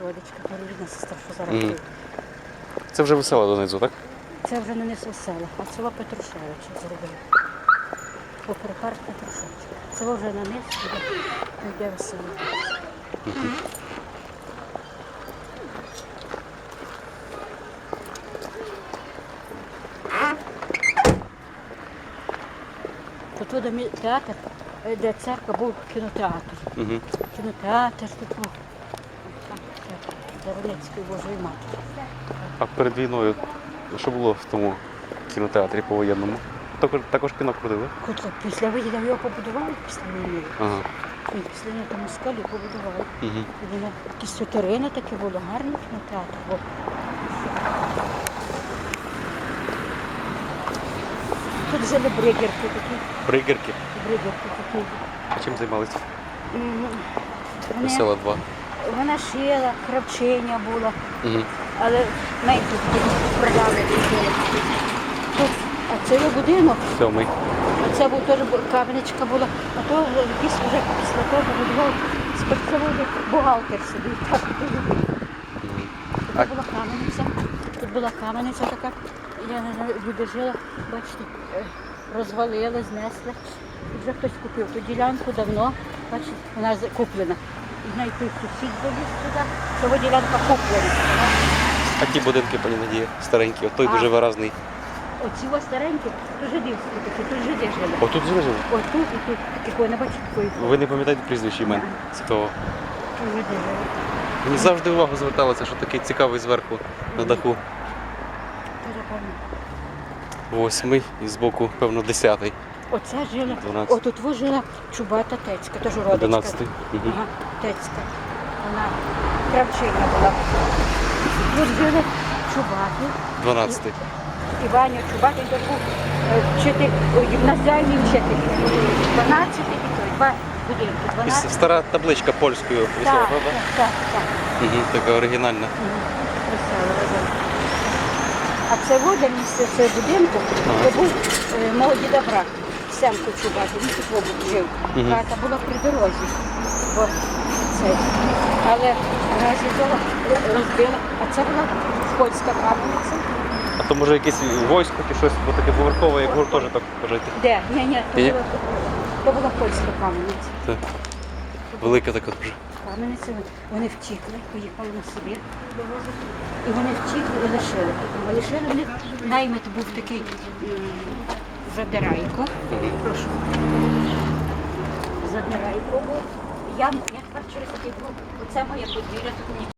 Родичка, рідна сестра, що зараз Мгм. Це вже весело донизу, так? Це вже не несе села, а село Петрушевича зробили. Попри парк Петрушевича. Це вже на низ буде, йде весело. Тут буде мі- театр, е, де церква був кінотеатр. Угу. Кінотеатр тут був. Дарницької Божої Матері. А перед війною що було в тому кінотеатрі повоєнному? Також, також кіно крутили? Куди після виїзду його побудували після війни. Ага. І після нього там скалі побудували. Угу. І воно якісь сутарини таке було, гарний кінотеатр був. Тут жили бригерки такі, Бригерки. бригерки такі. А чим займалися? М, Вони, Весела 2. Вона шила, кравчиня була, але продали. шили. Тут, а це є будинок, Сьомий. а це був теж бу- була, а то якийсь вже після того будував спиртзаводу бухгалтер собі. Так, А- Тут була кам'яниця, тут була кам'яниця така, я не знаю, люди жили, бачите, е, розвалили, знесли. І вже хтось купив ту ділянку давно, бачите, вона з- куплена. І знає, сусід заліз сюди, що його ділянка куплена. А ті будинки, пані Надія, старенькі, от той А. дуже виразний. Оці ось старенькі, то жидівські такі, тут жиди жили. Отут жили жили. Ось тут і тут такі, ой, не такої Ви не пам'ятаєте прізвище імен святого? тут жиди жили. Мені завжди увагу зверталося, що такий цікавий зверху на даху. Дуже пам'ятаю. Восьмий і збоку, певно, десятий. Оце жила, 12. отут во жила Чубата Тецька, теж родичка. Одинадцятий. Мгм. Ага, Тецька. Вона кравчиня була. Тут жили Чубати, Дванадцятий. Іваня Чубати, то був е, вчитель, гімназіальний вчитель. 12 і той, два будинки. 12. стара табличка польською висела, Так, правда? так, так, так. Угу, така оригінальна. А це вода місце це будинку, це був е, мого діда брат, Семко Чубати, він тут був жив. Мгм. Хата була при дорозі. Бо це. Але в разі того розбила, а це була польська кам'яниця. А то може якесь войсько чи щось, бо таке поверхове, як гуртожиток жити. Де? Ні, ні, то Ні? була, то була польська кам'яниця. Це велика така дуже. Кам'яниця, вони втікли, поїхали на Сибір і вони втікли і лишили. А лишили вони, наймит був такий м, задирайко. Прошу. Задирайку. Я, я такий був. Оце моє подвір'я, тут мені